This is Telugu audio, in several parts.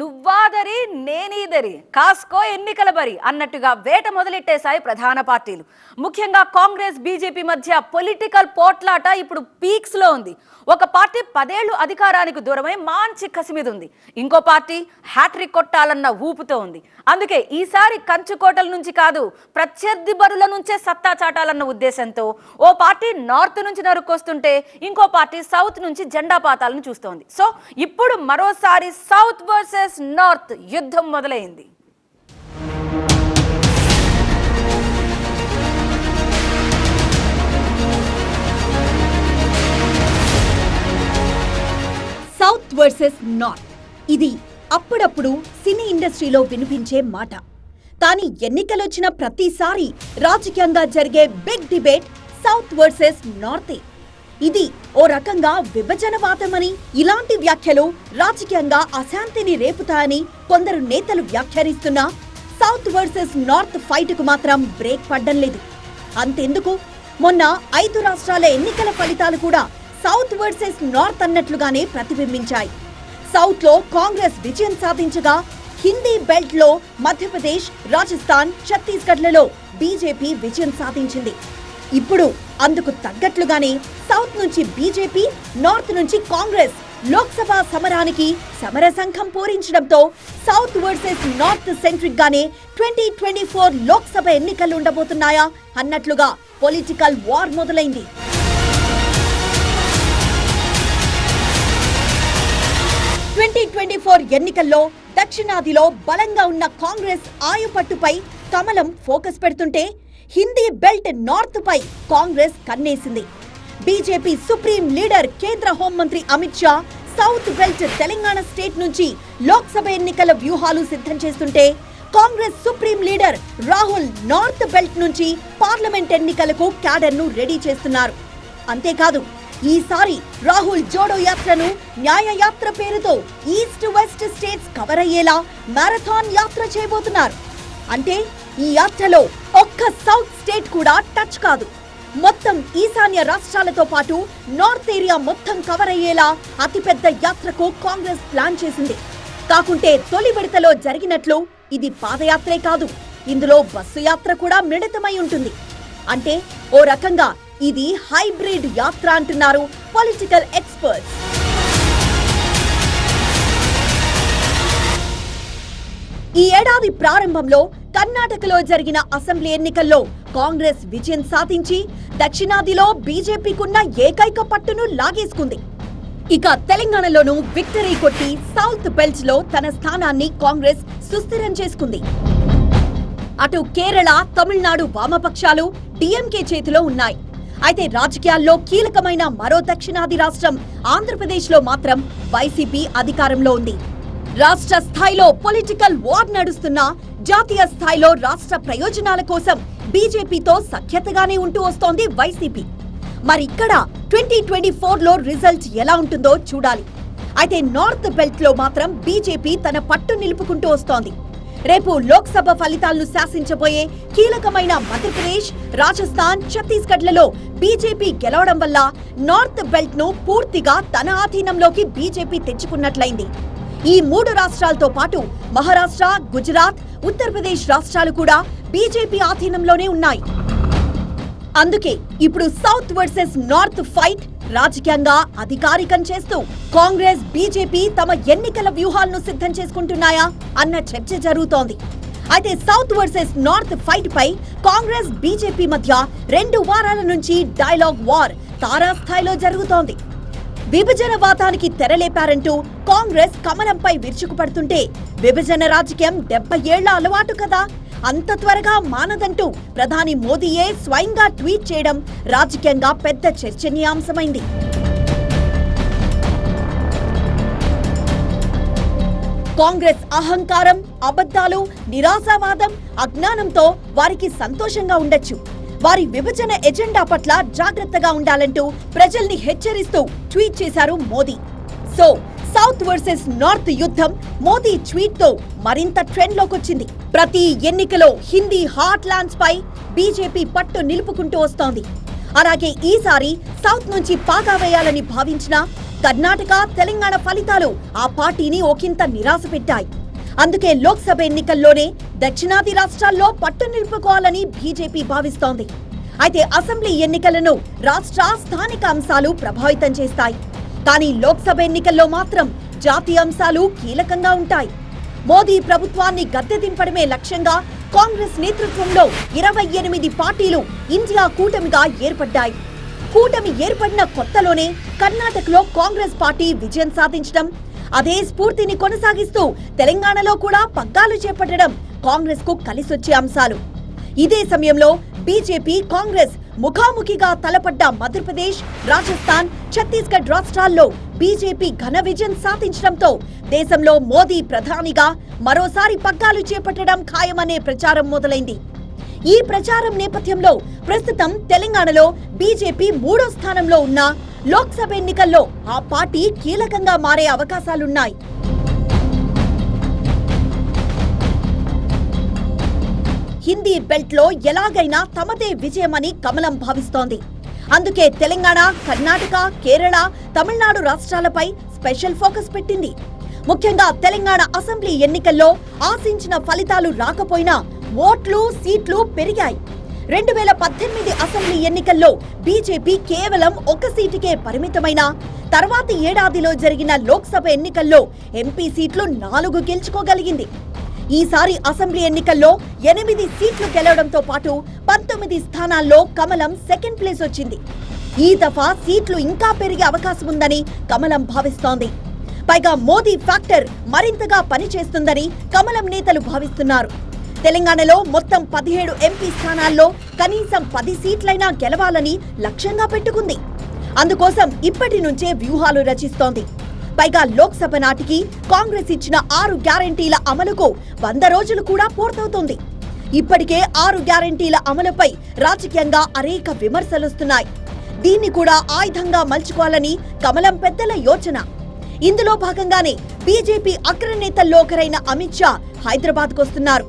నువ్వాదరి నేనీదరి. కాస్కో ఎన్నికల బరి అన్నట్టుగా వేట మొదలెట్టేశాయి ప్రధాన పార్టీలు. ముఖ్యంగా కాంగ్రెస్ బీజేపీ మధ్య పొలిటికల్ పోట్లాట ఇప్పుడు పీక్స్లో ఉంది. ఒక పార్టీ పదేళ్ళు అధికారానికి దూరమై మాంచి కసి మీద ఉంది ఇంకో పార్టీ హ్యాట్రిక్ కొట్టాలన్న ఊపుతో ఉంది. అందుకే ఈసారి కంచుకోటల నుంచి కాదు ప్రత్యర్థి బరుల నుంచే సత్తా చాటాలన్న ఉద్దేశంతో ఓ పార్టీ నార్త్ నుంచి నరుక్కొస్తుంటే ఇంకో పార్టీ సౌత్ నుంచి జెండా పాతాలను చూస్తోంది. సో ఇప్పుడు మరోసారి సౌత్ వర్సెస్ నార్త్ యుద్ధం మొదలైంది. South versus north. ఇది అప్పుడప్పుడు సినీ ఇండస్ట్రీలో వినిపించే మాట. కానీ ఎన్నికలొచ్చిన ప్రతిసారి రాజకీయంగా జరిగే బిగ్ డిబేట్ సౌత్ వర్సెస్ నార్తే. ఇది ఓ రకంగా విభజనవాదమని ఇలాంటి వ్యాఖ్యలు రాజకీయంగా అశాంతిని రేపుతాయని కొందరు నేతలు వ్యాఖ్యానిస్తున్నా సౌత్ వర్సెస్ నార్త్ ఫైట్కు మాత్రం బ్రేక్ పడ్డం లేదు. అంతెందుకు? మొన్న ఐదు రాష్ట్రాల ఎన్నికల ఫలితాలు కూడా సౌత్ వర్సెస్ నార్త్ అన్నట్లుగానే ప్రతిబింబించాయి. సౌత్లో కాంగ్రెస్ విజయం సాధించగా హిందీ బెల్ట్లో మధ్యప్రదేశ్ రాజస్థాన్ ఛత్తీస్గఢ్లలో బీజేపీ విజయం సాధించింది. ఇప్పుడు అందుకు తగ్గట్లుగానే సౌత్ నుంచి బీజేపీ నార్త్ నుంచి కాంగ్రెస్ లోక్సభ సమరానికి సమర సంఘం పూరించడంతో సౌత్ వర్సెస్ నార్త్ సెంట్రిక్ గానే ట్వంటీ ట్వంటీ ఫోర్ లోక్సభ ఎన్నికలు ఉండబోతున్నాయా అన్నట్లుగా పొలిటికల్ వార్ మొదలైంది. ట్వంటీ ట్వంటీ ఫోర్ ఎన్నికల్లో దక్షిణాదిలో బలంగా ఉన్న కాంగ్రెస్ ఆయుపట్టుపై కమలం ఫోకస్ పెడుతుంటే హిందీ బెల్ట్ నార్త్ పై కాంగ్రెస్ కన్నేసింది. బీజేపీ సుప్రీం లీడర్ కేంద్ర హోంమంత్రి Amit Shah south belt Telangana state నుంచి లోక్సభ ఎన్నికల వ్యూహాలు సిద్ధం చేస్తుంటే Congress supreme leader Rahul north belt నుంచి పార్లమెంట్ ఎన్నికలకు క్యాడర్ను రెడీ చేస్తున్నారు. అంతేకాదు ఈసారి రాహుల్ జోడో యాత్రను న్యాయ యాత్ర పేరుతో ఈస్ట్ వెస్ట్ స్టేట్స్ కవర్ అయ్యేలా మారథాన్ యాత్ర చేయబోతున్నారు. అంటే ఈ యాత్రలో ఒక్క సౌత్ స్టేట్ కూడా టచ్ కాదు. మొత్తం ఈశాన్య రాష్ట్రాలతో పాటు నార్త్ ఏరియా మొత్తం కవర్ అయ్యేలా అతిపెద్ద యాత్రకు కాంగ్రెస్ ప్లాన్ చేసింది. కాకుంటే తొలి విడతలో జరిగినట్లు ఇది పాదయాత్రే కాదు. ఇందులో బస్సు యాత్ర కూడా మిళితమై ఉంటుంది. అంటే ఓ రకంగా ఇది హైబ్రిడ్ యాత్ర అంటున్నారు పొలిటికల్ ఎక్స్పర్ట్స్. ఈ ఏడాది ప్రారంభంలో కర్ణాటకలో జరిగిన అసెంబ్లీ ఎన్నికల్లో కాంగ్రెస్ విజయం సాధించి దక్షిణాదిలో బీజేపీకున్న ఏకైక పట్టును లాగేసుకుంది. ఇక తెలంగాణలోనూ విక్టరీ కొట్టి సౌత్ బెల్ట్లో తన స్థానాన్ని కాంగ్రెస్ సుస్థిరం చేసుకుంది. అటు కేరళ తమిళనాడు వామపక్షాలు డిఎంకే చేతిలో ఉన్నాయి. అయితే రాజకీయాల్లో కీలకమైన మరో దక్షిణాది రాష్ట్రం ఆంధ్రప్రదేశ్లో మాత్రం వైసీపీ అధికారంలో ఉంది. రాష్ట్ర స్థాయిలో పొలిటికల్ వార్ నడుస్తున్నా జాతీయ స్థాయిలో రాష్ట్ర ప్రయోజనాల కోసం బీజేపీతో సఖ్యతగానే ఉంటూ వస్తోంది వైసీపీ. మరి ఇక్కడ ట్వంటీ ట్వంటీ ఫోర్లో రిజల్ట్ ఎలా ఉంటుందో చూడాలి. అయితే నార్త్ బెల్ట్లో మాత్రం బీజేపీ తన పట్టు నిలుపుకుంటూ వస్తోంది. రేపు లోక్సభ ఫలితాలను శాసించబోయే కీలకమైన మధ్యప్రదేశ్ రాజస్థాన్ ఛత్తీస్గఢ్లలో బీజేపీ గెలవడం వల్ల నార్త్ బెల్ట్ను పూర్తిగా తన ఆధీనంలోకి బీజేపీ తెచ్చుకున్నట్లయింది. ఈ మూడు రాష్ట్రాలతో పాటు మహారాష్ట్ర గుజరాత్ ఉత్తరప్రదేశ్ రాష్ట్రాలు కూడా బీజేపీ ఆధీనంలోనే ఉన్నాయి. అందుకే ఇప్పుడు సౌత్ వర్సెస్ నార్త్ ఫైట్ రాజకీయంగా అధికారికం చేస్తూ కాంగ్రెస్ బీజేపీ తమ ఎన్నికల వ్యూహాలను సిద్ధం చేసుకుంటున్నాయా అన్న చర్చ జరుగుతోంది. అయితే సౌత్ వర్సెస్ నార్త్ ఫైట్ పై కాంగ్రెస్ బీజేపీ మధ్య రెండు వారాల నుంచి డైలాగ్ వార్ తారాస్థాయిలో జరుగుతోంది. విభజన తెరలేపారంటూ కాంగ్రెస్ కమలంపై విరుచుకుపడుతుంటే విభజన రాజకీయం డెబ్బై ఏళ్ళ అలవాటు కదా. అంత త్వరగా మానదంటూ ప్రధాని మోదీయే స్వయంగా ట్వీట్ చేయడం రాజకీయంగా పెద్ద చర్చనీయాంశమైంది. కాంగ్రెస్ అహంకారం అబద్ధాలు నిరాశావాదం అజ్ఞానంతో వారికి సంతోషంగా ఉండొచ్చు. వారి విభజన ఎజెండా పట్ల జాగ్రత్తగా ఉండాలంటూ ప్రజల్ని హెచ్చరిస్తూ ట్వీట్ చేశారు Modi. So south versus north యుద్ధం మోదీ ట్వీట్తో మరింత ట్రెండ్ లోకొచ్చింది ప్రతి ఎన్నికలో హిందీ హాట్ ల్యాండ్స్ పై బీజేపీ పట్టు నిలుపుకుంటూ వస్తోంది. అలాగే ఈసారి సౌత్ నుంచి పాగా వేయాలని భావించిన కర్ణాటక తెలంగాణ ఫలితాలు ఆ పార్టీని ఒకంత నిరాశ పెట్టాయి అందుకే లోక్సభ ఎన్నికల్లోనే దక్షిణాది రాష్ట్రాల్లో పట్టు నిలుపుకోవాలని బీజేపీ భావిస్తోంది. అయితే అసెంబ్లీ ఎన్నికలను రాష్ట్ర స్థానిక అంశాలు ప్రభావితం చేస్తాయి. కానీ లోక్సభ ఎన్నికల్లో మాత్రం జాతీయ అంశాలు కీలకంగా ఉంటాయి. మోదీ ప్రభుత్వాన్ని గద్దె దింపడమే లక్ష్యంగా కాంగ్రెస్ నేతృత్వంలో ఇరవై ఎనిమిది పార్టీలు ఇండియా కూటమిగా ఏర్పడ్డాయి. కూటమి ఏర్పడిన కొత్తలోనే కర్ణాటకలో కాంగ్రెస్ పార్టీ విజయం సాధించడం అదే స్ఫూర్తిని కొనసాగిస్తూ తెలంగాణలో కూడా పగ్గాలు చేపట్టడం కాంగ్రెస్కు కలిసొచ్చే అంశాలు. ఇదే సమయంలో బీజేపీ కాంగ్రెస్ ముఖాముఖిగా తలపడ్డ మధ్యప్రదేశ్ రాజస్థాన్ ఛత్తీస్గఢ్ రాష్ట్రాల్లో బీజేపీ ఘన విజయం సాధించడంతో దేశంలో మోదీ ప్రధానిగా మరోసారి పగ్గాలు చేపట్టడం ఖాయమనే ప్రచారం మొదలైంది. ఈ ప్రచారం నేపథ్యంలో ప్రస్తుతం తెలంగాణలో బీజేపీ మూడో స్థానంలో ఉన్న లోక్సభ ఎన్నికల్లో ఆ పార్టీ కీలకంగా మారే అవకాశాలున్నాయి. హిందీ బెల్ట్లో ఎలాగైనా తమదే విజయమని కమలం భావిస్తోంది. అందుకే తెలంగాణ కర్ణాటక కేరళ తమిళనాడు రాష్ట్రాలపై స్పెషల్ ఫోకస్ పెట్టింది. ముఖ్యంగా తెలంగాణ అసెంబ్లీ ఎన్నికల్లో ఆశించిన ఫలితాలు రాకపోయినా ఓట్లు సీట్లు పెరిగాయి. రెండు వేల పద్దెనిమిది అసెంబ్లీ ఎన్నికల్లో బీజేపీ కేవలం ఒక సీటుకే పరిమితమైన తర్వాతి ఏడాదిలో జరిగిన లోక్సభ ఎన్నికల్లో ఎంపీ సీట్లు నాలుగు గెలుచుకోగలిగింది. ఈసారి అసెంబ్లీ ఎన్నికల్లో ఎనిమిది సీట్లు గెలవడంతో పాటు పంతొమ్మిది స్థానాల్లో కమలం సెకండ్ ప్లేస్ వచ్చింది. ఈ దఫా సీట్లు ఇంకా పెరిగే అవకాశం ఉందని కమలం భావిస్తోంది. పైగా మోదీ ఫ్యాక్టర్ మరింతగా పనిచేస్తుందని కమలం నేతలు భావిస్తున్నారు. తెలంగాణలో మొత్తం పదిహేడు ఎంపీ స్థానాల్లో కనీసం పది సీట్లైనా గెలవాలని లక్ష్యంగా పెట్టుకుంది. అందుకోసం ఇప్పటి నుంచే వ్యూహాలు రచిస్తోంది. పైగా లోక్సభ నాటికి కాంగ్రెస్ ఇచ్చిన ఆరు గ్యారంటీల అమలుకు వంద రోజులు కూడా పూర్తవుతోంది. ఇప్పటికే ఆరు గ్యారంటీల అమలుపై రాజకీయంగా అనేక విమర్శలొస్తున్నాయి. దీన్ని కూడా ఆయుధంగా మలుచుకోవాలని కమలం పెద్దల యోచన. ఇందులో భాగంగానే బీజేపీ అగ్రనేతల్లో ఒకరైన అమిత్ షా హైదరాబాద్కు వస్తున్నారు.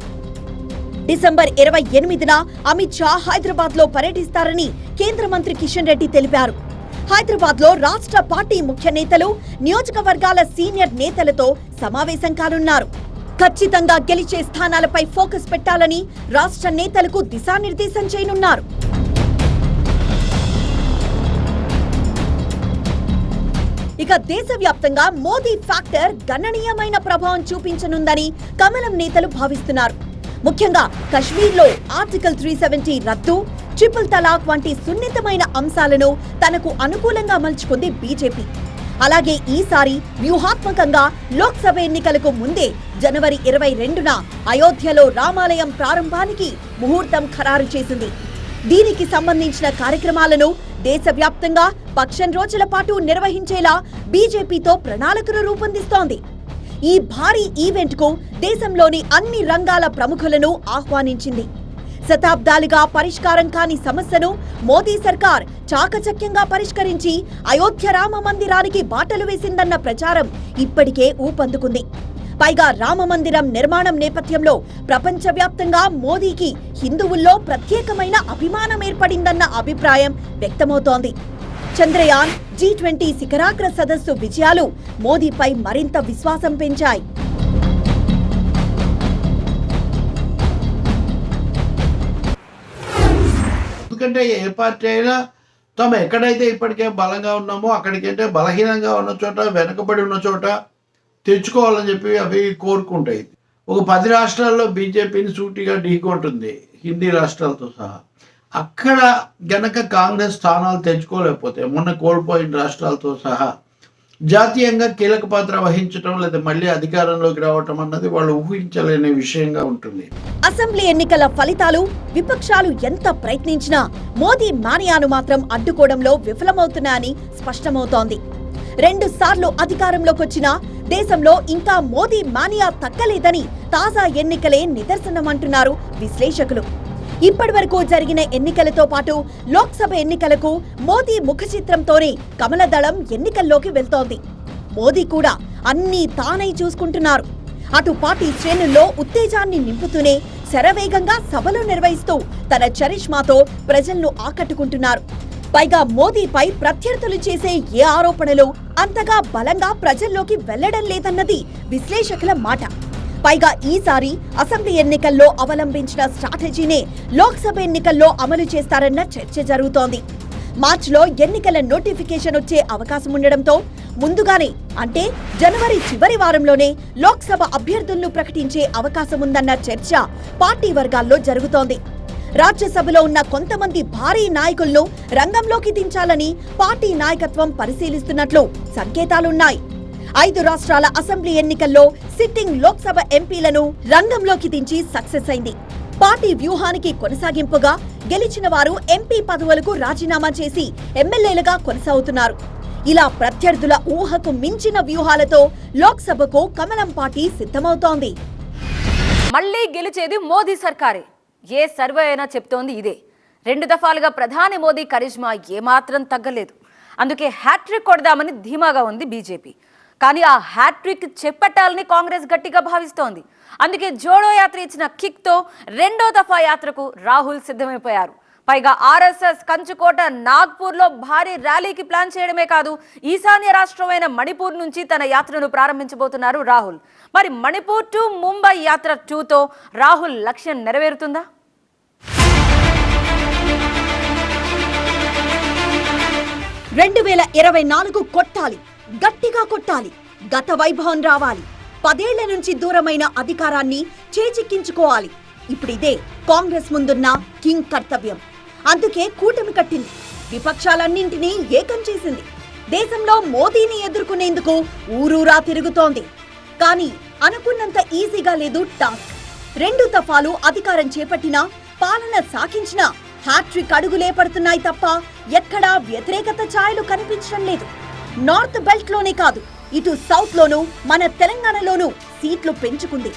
డిసెంబర్ ఇరవై ఎనిమిదిన అమిత్ షా హైదరాబాద్లో పర్యటిస్తారని కేంద్ర మంత్రి కిషన్ రెడ్డి తెలిపారు. హైదరాబాద్లో రాష్ట్ర పార్టీ ముఖ్య నేతలు నియోజకవర్గాల సీనియర్ నేతలతో సమావేశం కానున్నారు. ఖచ్చితంగా గెలిచే స్థానాలపై ఫోకస్ పెట్టాలని రాష్ట్ర నేతలకు దిశానిర్దేశం చేయనున్నారు. ఇక దేశవ్యాప్తంగా మోదీ ఫ్యాక్టర్ గణనీయమైన ప్రభావం చూపించనుందని కమలం నేతలు భావిస్తున్నారు. ముఖ్యంగా కశ్మీర్లో ఆర్టికల్ త్రీ సెవెంటీ రద్దు ట్రిపుల్ తలాక్ వంటి సున్నితమైన అంశాలను తనకు అనుకూలంగా మలుచుకుంది బీజేపీ. అలాగే ఈసారి వ్యూహాత్మకంగా లోక్సభ ఎన్నికలకు ముందే జనవరి ఇరవై రెండున అయోధ్యలో రామాలయం ప్రారంభానికి ముహూర్తం ఖరారు చేసింది. దీనికి సంబంధించిన కార్యక్రమాలను దేశవ్యాప్తంగా పక్షం రోజుల పాటు నిర్వహించేలా బీజేపీతో ప్రణాళికలు రూపొందిస్తోంది. ఈ భారీ ఈవెంట్కు దేశంలోని అన్ని రంగాల ప్రముఖులను ఆహ్వానించింది. శతాబ్దాలుగా పరిష్కారం కాని సమస్యను మోదీ సర్కార్ చాకచక్యంగా పరిష్కరించి అయోధ్య రామ మందిరానికి బాటలు వేసిందన్న ప్రచారం ఇప్పటికే ఊపందుకుంది. పైగా రామ మందిరం నిర్మాణం నేపథ్యంలో ప్రపంచవ్యాప్తంగా మోదీకి హిందువుల్లో ప్రత్యేకమైన అభిమానం ఏర్పడిందన్న అభిప్రాయం వ్యక్తమవుతోంది. చంద్రయాన్ జీ ట్వంటీ శిఖరాగ్ర సదస్సు విజయాలు మోదీపై మరింత విశ్వాసం పెంచాయి. ఎందుకంటే ఏ పార్టీ అయినా తాము ఎక్కడైతే ఇప్పటికే బలంగా ఉన్నామో అక్కడికంటే బలహీనంగా ఉన్న చోట వెనుకబడి ఉన్న చోట తెచ్చుకోవాలని చెప్పి అవి కోరుకుంటాయి. ఒక పది రాష్ట్రాల్లో బీజేపీని సూటిగా ఢీకొంటుంది హిందీ రాష్ట్రాలతో సహా. అక్కడ గనక కాంగ్రెస్ స్థానాలు తెచ్చుకోలేకపోతే మొన్న కోల్పోయిన రాష్ట్రాలతో సహా జాతీయంగా కీలక పాత్ర వహించడం లేదా మళ్ళీ అధికారంలోకి రావటం అన్నది వాళ్ళు ఊహించలేని విషయంగా ఉంటుంది. అసెంబ్లీ ఎన్నికల ఫలితాలు విపక్షాలు ఎంత ప్రయత్నించినా మోదీ మానియాను మాత్రం అడ్డుకోవడంలో విఫలమవుతున్నాయని స్పష్టమవుతోంది. రెండు సార్లు అధికారంలోకి వచ్చిన దేశంలో ఇంకా మోదీ మానియా తగ్గలేదని తాజా ఎన్నికలే నిదర్శనమంటున్నారు విశ్లేషకులు. ఇప్పటి వరకు జరిగిన ఎన్నికలతో పాటు లోక్సభ ఎన్నికలకు మోదీ ముఖ చిత్రంతోనే కమలదళం ఎన్నికల్లోకి వెళ్తోంది. మోదీ కూడా అన్నీ తానై చూసుకుంటున్నారు. అటు పార్టీ శ్రేణుల్లో ఉత్తేజాన్ని నింపుతూనే శరవేగంగా సభలు నిర్వహిస్తూ తన చరిష్మాతో ప్రజలను ఆకట్టుకుంటున్నారు. పైగా మోదీపై ప్రత్యర్థులు చేసే ఏ ఆరోపణలు అంతగా బలంగా ప్రజల్లోకి వెళ్ళడం లేదన్నది విశ్లేషకుల మాట. పైగా ఈసారి అసెంబ్లీ ఎన్నికల్లో అవలంబించిన స్ట్రాటజీనే లోక్సభ ఎన్నికల్లో అమలు చేస్తారన్న చర్చ జరుగుతోంది. మార్చిలో ఎన్నికల నోటిఫికేషన్ వచ్చే అవకాశం ఉండడంతో ముందుగానే అంటే జనవరి చివరి వారంలోనే లోక్సభ అభ్యర్థులను ప్రకటించే అవకాశం ఉందన్న చర్చ పార్టీ వర్గాల్లో జరుగుతోంది. రాజ్యసభలో ఉన్న కొంతమంది భారీ నాయకులను రంగంలోకి దించాలని పార్టీ నాయకత్వం పరిశీలిస్తున్నట్లు సంకేతాలున్నాయి. ఐదు రాష్ట్రాల అసెంబ్లీ ఎన్నికల్లో సిట్టింగ్ లోక్సభ ఎంపీలను రంగంలోకి దించి సక్సెస్ అయింది. పార్టీ వ్యూహానికి కొనసాగింపుగా గెలిచిన వారు ఎంపీ పదవులకు రాజీనామా చేసి ఎమ్మెల్యేలుగా కొనసాగుతున్నారు. ఇలా ప్రత్యర్థుల ఊహకు మించిన వ్యూహాలతో లోక్సభకు కమలం పార్టీ సిద్ధమవుతోంది. మళ్ళీ గెలిచేది మోదీ సర్కారే. ఏ సర్వే అయినా చెప్తోంది ఇదే. రెండు దఫాలుగా ప్రధాని మోదీ కరిజ్మా ఏమాత్రం తగ్గలేదు. అందుకే హ్యాట్రిక్ కొడదామని ధీమాగా ఉంది బీజేపీ. కానీ ఆ హ్యాట్రిక్ చెప్పట్టాలని కాంగ్రెస్ గట్టిగా భావిస్తోంది. అందుకే జోడో యాత్ర ఇచ్చిన కిక్తో రెండో దఫా యాత్రకు రాహుల్ సిద్ధమైపోయారు. పైగా ఆర్ఎస్ఎస్ కంచుకోట నాగ్పూర్లో భారీ ర్యాలీకి ప్లాన్ చేయడమే కాదు ఈశాన్య రాష్ట్రమైన మణిపూర్ నుంచి తన యాత్రను ప్రారంభించబోతున్నారు రాహుల్. మరి మణిపూర్ టు ముంబై యాత్ర టూతో రాహుల్ లక్ష్యం నెరవేరుతుందా? రెండు వేల ఇరవై నాలుగు కొట్టాలి. గట్టిగా కొట్టాలి. గత వైభవం రావాలి. పదేళ్ళ నుంచి దూరమైన అధికారాన్ని చేజిక్కించుకోవాలి. ఇప్పుడిదే కాంగ్రెస్ ముందున్న కింగ్ కర్తవ్యం. అందుకే కూటమి కట్టింది. విపక్షాలన్నింటినీ ఏకం చేసింది. దేశంలో మోదీని ఎదుర్కొనేందుకు ఊరూరా తిరుగుతోంది. కానీ అనుకున్నంత ఈజీగా లేదు టాస్క్. రెండు దఫాలు అధికారం చేపట్టినా పాలన సాగించినా హ్యాట్రిక్ అడుగులే పడుతున్నాయి తప్ప ఎక్కడా వ్యతిరేకత ఛాయలు కనిపించడం లేదు. నార్త్ బెల్ట్లోనే కాదు ఇటు సౌత్ లోనూ మన తెలంగాణలోనూ సీట్లు పెంచుకుంది.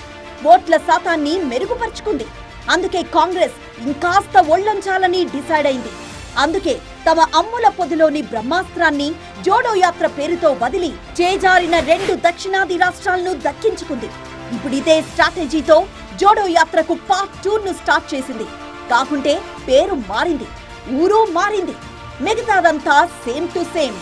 ఓట్ల శాతాన్ని మెరుగుపరుచుకుంది. అందుకే కాంగ్రెస్ ఇంకాస్త ఒళ్ళొంచాలని డిసైడ్ అయింది. అందుకే తమ అమ్ముల పొదిలోని బ్రహ్మాస్త్రాన్ని జోడో యాత్ర పేరుతో వదిలి చేజారిన రెండు దక్షిణాది రాష్ట్రాలను దక్కించుకుంది. ఇప్పుడు ఇదే స్ట్రాటజీతో జోడో యాత్రకు పార్ట్ టూ ను స్టార్ట్ చేసింది. కాకుంటే పేరు మారింది ఊరు మారింది. మిగతాదంతా సేమ్ టు సేమ్.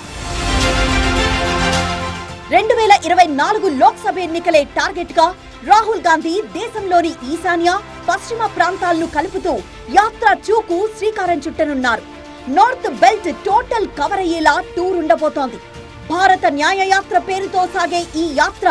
రెండు వేల ఇరవై నాలుగు లోక్సభ ఎన్నికలే టార్గెట్గా రాహుల్ గాంధీ దేశంలోని ఈశాన్య పశ్చిమ ప్రాంతాలను కలుపుతూ యాత్ర చూకు శ్రీకారం చుట్టనున్నారు. నార్త్ బెల్ట్ టోటల్ కవర్ అయ్యేలా టూర్ ఉండబోతోంది. భారత న్యాయ యాత్ర పేరుతో సాగే ఈ యాత్ర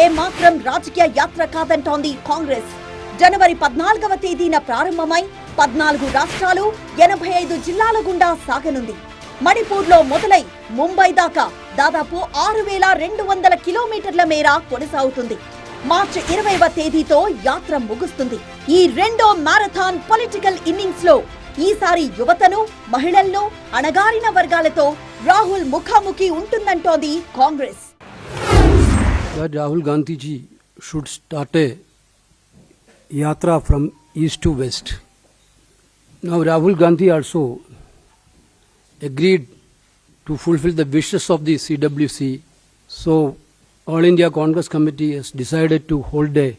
ఏ మాత్రం రాజకీయ యాత్ర కాదంటోంది కాంగ్రెస్. జనవరి పద్నాలుగవ తేదీన ప్రారంభమై పద్నాలుగు రాష్ట్రాలు ఎనభై ఐదు జిల్లాల గుండా సాగనుంది. మణిపూర్లో మొదలై ముంబై దాకా దాదాపు ఆరు వేల రెండు వందల కిలోమీటర్ల మేర కొనసాగుతుంది. మార్చి ఇరవైవ తేదీతో యాత్ర ముగుస్తుంది. ఈ రెండో మారథాన్ పొలిటికల్ ఇన్నింగ్స్లో ఈసారి యువతను మహిళలను అణగారిన వర్గాలతో రాహుల్ ముఖాముఖి ఉంటుందంటోంది Congress. Rahul Gandhiji should start yatra from a yatra west east Rahul Gandhi also agreed to fulfill the wishes of the CWC. So All India Congress Committee has decided to hold a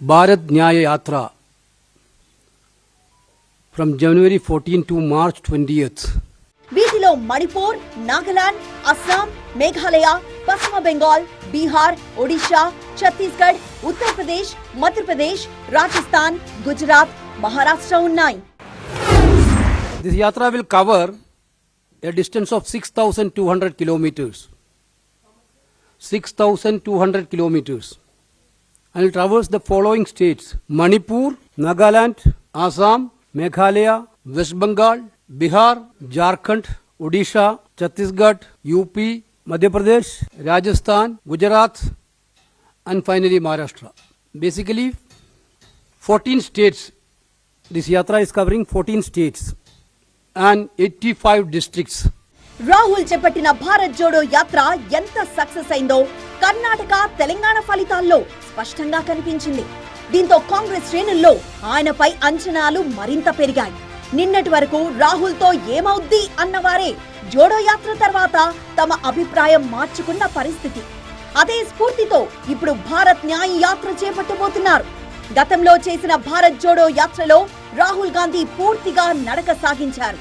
Bharat Nyaya Yatra from January 14 to March 20th. వీటిలో మణిపూర్ నాగాలాండ్ అస్సాం మేఘాలయ పశ్చిమ బెంగాల్ బీహార్ ఒడిషా ఛత్తీస్గఢ్ ఉత్తరప్రదేశ్ మధ్యప్రదేశ్ రాజస్థాన్ గుజరాత్ మహారాష్ట్ర ఉన్నాయి This yatra will cover a distance of 6,200 kilometers. 6,200 kilometers. And it will traverse the following states Manipur, Nagaland, Assam, Meghalaya, West Bengal, Bihar, Jharkhand, Odisha, Chhattisgarh, UP, Madhya Pradesh, Rajasthan, Gujarat, and finally Maharashtra. Basically, 14 states. This yatra is covering 14 states and 85 districts. Rahul చేపట్టిన భారత్ జోడో యాత్ర ఎంత సక్సెస్ అయిందో కర్ణాటక తెలంగాణ ఫలితాల్లో స్పష్టంగా కనిపించింది. దీంతో కాంగ్రెస్ శ్రేణుల్లో ఆయనపై అంచనాలు మరింత పెరిగాయి. నిన్నటి వరకు రాహుల్తో ఏమవుద్ది అన్నవారే జోడో యాత్ర తర్వాత తమ అభిప్రాయం మార్చుకున్న పరిస్థితి. అదే స్ఫూర్తితో ఇప్పుడు భారత్ న్యాయ యాత్ర చేపట్టబోతున్నారు. గతంలో చేసిన భారత్ జోడో యాత్రలో రాహుల్ గాంధీ పూర్తిగా నడక సాగించారు.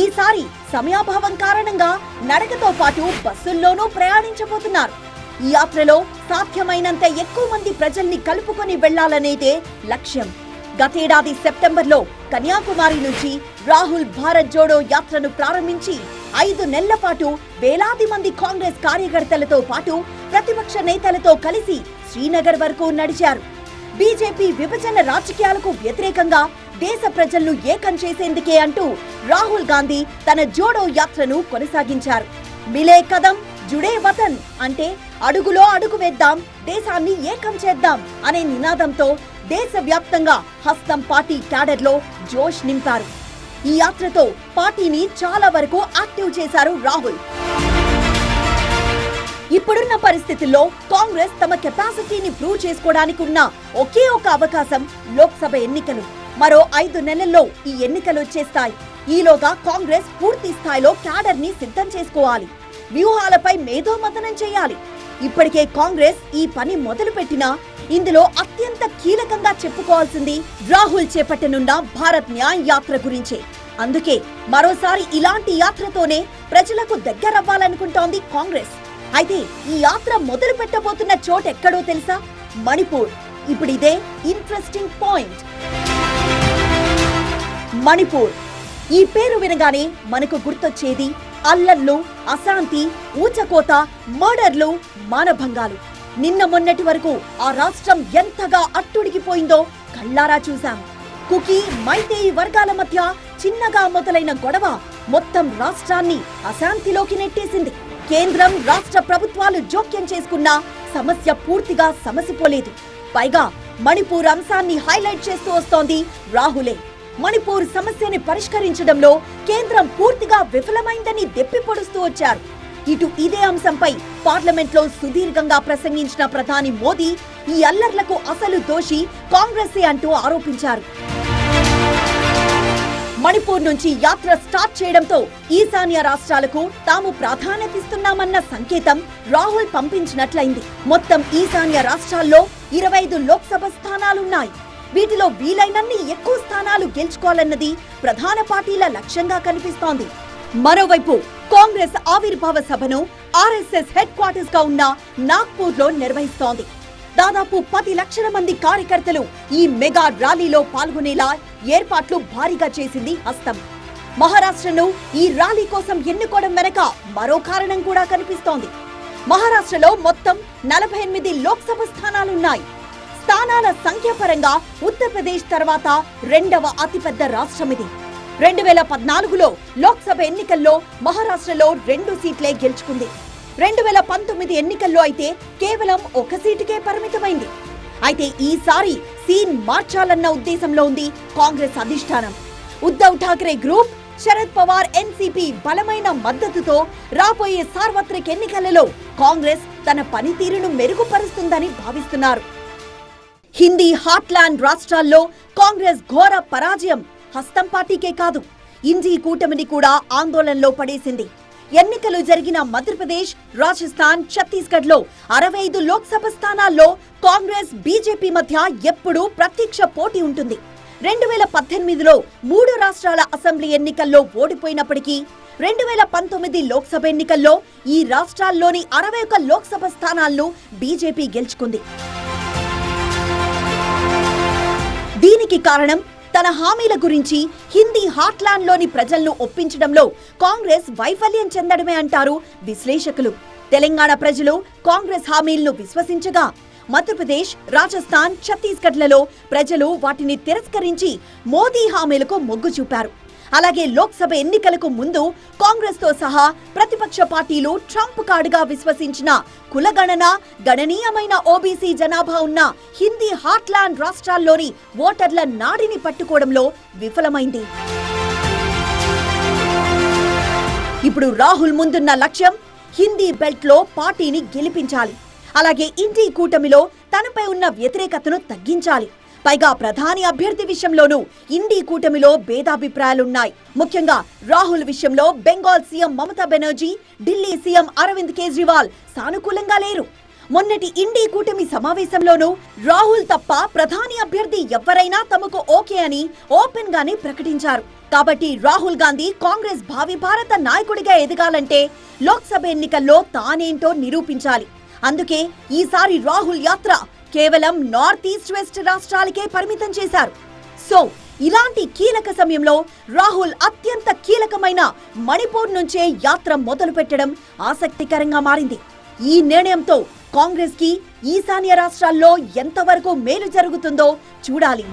ఈసారి సమయాభావం కారణంగా నడకతో పాటు బస్సుల్లోనూ ప్రయాణించబోతున్నారు. ఈ యాత్రలో సాధ్యమైనంత ఎక్కువ మంది ప్రజల్ని కలుపుకొని వెళ్ళాలనేదే లక్ష్యం. గతేడాది సెప్టెంబర్లో కన్యాకుమారి నుంచి రాహుల్ భారత్ జోడో యాత్రను ప్రారంభించి ఐదు నెలల పాటు వేలాది మంది కాంగ్రెస్ కార్యకర్తలతో పాటు ప్రతిపక్ష నేతలతో కలిసి శ్రీనగర్ వరకు నడిచారు. బీజేపీ విభజన రాజకీయాలకు వ్యతిరేకంగా దేశ ప్రజలను ఏకం చేసేందుకే అంటూ రాహుల్ గాంధీ తన జోడో యాత్రను కొనసాగించారు. మిలే కదం జుడే వతన్ అంటే అడుగులో అడుగు వేద్దాం దేశాన్ని ఏకం చేద్దాం అనే నినాదంతో దేశవ్యాప్తంగా హస్తం పార్టీ క్యాడర్లో జోష్ నింపారు. ఈ యాత్రతో పార్టీని చాలా వరకు యాక్టివ్ చేశారు రాహుల్. ఇప్పుడున్న పరిస్థితుల్లో కాంగ్రెస్ తమ కెపాసిటీని ప్రూవ్ చేసుకోవడానికి ఉన్న ఒకే ఒక అవకాశం లోక్సభ ఎన్నికలు. మరో ఐదు నెలల్లో ఈ ఎన్నికలు వచ్చేస్తాయి. ఈలోగా కాంగ్రెస్ పూర్తి స్థాయిలో క్యాడర్ని సిద్ధం చేసుకోవాలి. వ్యూహాలపై మేధోమతనం చేయాలి. ఇప్పటికే కాంగ్రెస్ ఈ పని మొదలుపెట్టినా ఇందులో అత్యంత కీలకంగా చెప్పుకోవాల్సింది రాహుల్ చేపట్టనున్న భారత్ న్యాయ్ యాత్ర గురించే. అందుకే మరోసారి ఇలాంటి యాత్రతోనే ప్రజలకు దగ్గరవ్వాలనుకుంటోంది కాంగ్రెస్. అయితే ఈ యాత్ర మొదలు పెట్టబోతున్న చోట ఎక్కడో తెలుసా? మణిపూర్. ఇప్పుడు ఇదే ఇంట్రెస్టింగ్ పాయింట్ మణిపూర్. ఈ పేరు వినగానే మనకు గుర్తొచ్చేది అల్లర్లు అశాంతి ఊచకోత మర్డర్లు మానభంగాలు. నిన్న మొన్నటి వరకు ఆ రాష్ట్రం ఎంతగా అట్టుడిగిపోయిందో కళ్ళారా చూశాం. కుకీ మైతేయి వర్గాల మధ్య చిన్నగా మొదలైన గొడవ మొత్తం రాష్ట్రాన్ని అశాంతిలోకి నెట్టేసింది. కేంద్రం రాష్ట్ర ప్రభుత్వాలు జోక్యం చేసుకున్నా సమస్య పూర్తిగా సమసిపోలేదు. పైగా మణిపూర్ అంశాన్ని హైలైట్ చేస్తూ వస్తోంది రాహులే. మణిపూర్ సమస్యని పరిష్కరించడంలో కేంద్రం పూర్తిగా విఫలమైందని దెప్పిపొడుస్తూ వచ్చారు. ఇటు ఇదే అంశంపై పార్లమెంట్లో సుదీర్ఘంగా ప్రసంగించిన ప్రధాని మోదీ ఈ అల్లర్లకు అసలు దోషి కాంగ్రెసే అంటూ ఆరోపించారు. మణిపూర్ నుంచి యాత్ర స్టార్ట్ చేయడంతో ఈశాన్య రాష్ట్రాలకు తాము ప్రాధాన్యతిస్తున్నామన్న సంకేతం రాహుల్ పంపించినట్లయింది. మొత్తం ఈశాన్య రాష్ట్రాల్లో ఇరవై ఐదు లోక్సభ స్థానాలున్నాయి. వీటిలో వీలైనన్ని ఎక్కువ స్థానాలు గెలుచుకోవాలన్నది ప్రధాన పార్టీల లక్ష్యంగా కనిపిస్తోంది. మరోవైపు కాంగ్రెస్ ఆవిర్భావ సభను ఆర్ఎస్ఎస్ హెడ్ క్వార్టర్స్గా ఉన్న నాగ్పూర్లో నిర్వహిస్తోంది. దాదాపు పది లక్షల మంది కార్యకర్తలు ఈ మెగా ర్యాలీలో పాల్గొనేలా ఏర్పాట్లు భారీగా చేసింది హస్తం. మహారాష్ట్రను ఈ ర్యాలీ కోసం ఎన్నుకోవడం వెనక మరో కారణం కూడా కనిపిస్తోంది. మహారాష్ట్రలో మొత్తం నలభై ఎనిమిది లోక్సభ స్థానాలున్నాయి. స్థానాల సంఖ్య పరంగా ఉత్తరప్రదేశ్ తర్వాత రెండవ అతిపెద్ద రాష్ట్రం ఇది. రెండు వేల పద్నాలుగులో లోక్సభ ఎన్నికల్లో మహారాష్ట్రలో రెండు సీట్లే గెలుచుకుంది. రెండు వేల పంతొమ్మిది ఎన్నికల్లో అయితే కేవలం ఒక సీటుకే పరిమితమైంది. అయితే ఈసారి సీన్ మార్చాలన్న ఉద్దేశంలో ఉంది కాంగ్రెస్ అధిష్టానం. ఉద్ధవ్ ఠాక్రే గ్రూప్ శరద్ పవార్ ఎన్సీపీ బలమైన మద్దతుతో రాబోయే సార్వత్రిక ఎన్నికలలో కాంగ్రెస్ తన పనితీరును మెరుగుపరుస్తుందని భావిస్తున్నారు. హిందీ హార్ట్లాండ్ రాష్ట్రాల్లో కాంగ్రెస్ ఘోర పరాజయం హస్తం పార్టీకే కాదు ఇంజీ కూటమిని కూడా ఆందోళనలో పడేసింది. ఎన్నికలు జరిగిన మధ్యప్రదేశ్ రాజస్థాన్ ఛత్తీస్గఢ్లో అరవై ఐదు లోక్సభ స్థానాల్లో కాంగ్రెస్ బీజేపీ మధ్య ఎప్పుడూ ప్రత్యక్ష పోటీ ఉంటుంది. రెండు వేల పద్దెనిమిదిలో మూడు రాష్ట్రాల అసెంబ్లీ ఎన్నికల్లో ఓడిపోయినప్పటికీ రెండు వేల పంతొమ్మిది లోక్సభ ఎన్నికల్లో ఈ రాష్ట్రాల్లోని అరవై ఒక లోక్సభ స్థానాలను బీజేపీ గెలుచుకుంది. దీనికి కారణం తన హామీల గురించి హిందీ హార్ట్లాండ్లోని ప్రజలను ఒప్పించడంలో కాంగ్రెస్ వైఫల్యం చెందడమే అంటారు విశ్లేషకులు. తెలంగాణ ప్రజలు కాంగ్రెస్ హామీలను విశ్వసించగా మధ్యప్రదేశ్ రాజస్థాన్ ఛత్తీస్గఢ్లలో ప్రజలు వాటిని తిరస్కరించి మోదీ హామీలకు మొగ్గు చూపారు. అలాగే లోక్సభ ఎన్నికలకు ముందు కాంగ్రెస్తో సహా ప్రతిపక్ష పార్టీలు ట్రంప్ కార్డుగా విశ్వసించిన కులగణన గణనీయమైన ఓబీసీ జనాభా ఉన్న హిందీ హార్ట్లాండ్ రాష్ట్రాల్లోని ఓటర్ల నాడిని పట్టుకోవడంలో విఫలమైంది. ఇప్పుడు రాహుల్ ముందున్న లక్ష్యం హిందీ బెల్ట్లో పార్టీని గెలిపించాలి. అలాగే ఇంటి కూటమిలో తనపై ఉన్న వ్యతిరేకతను తగ్గించాలి. పైగా ప్రధాని అభ్యర్థి విషయంలోనూ ఇండి కూటమిలో భేదాభిప్రాయాలున్నాయి. ముఖ్యంగా రాహుల్ విషయంలో బెంగాల్ సీఎం మమతా బెనర్జీ ఢిల్లీ సీఎం అరవింద్ కేజ్రీవాల్ సానుకూలంగా లేరు. మొన్నటి ఇండి కూటమి సమావేశంలోనూ రాహుల్ తప్ప ప్రధాని అభ్యర్థి ఎవరైనా తమకు ఓకే అని ఓపెన్ గానే ప్రకటించారు. కాబట్టి రాహుల్ గాంధీ కాంగ్రెస్ భావి భారత నాయకుడిగా ఎదగాలంటే లోక్సభ ఎన్నికల్లో తానేంటో నిరూపించాలి. అందుకే ఈసారి రాహుల్ యాత్ర కేవలం నార్త్ ఈస్ట్ వెస్ట్ రాష్ట్రాలకే పరిమితం చేశారు. సో ఇలాంటి కీలక సమయంలో రాహుల్ అత్యంత కీలకమైన మణిపూర్ నుంచే యాత్ర మొదలు పెట్టడం ఆసక్తికరంగా మారింది. ఈ నిర్ణయంతో కాంగ్రెస్కి ఈశాన్య రాష్ట్రాల్లో ఎంతవరకు మేలు జరుగుతుందో చూడాలి.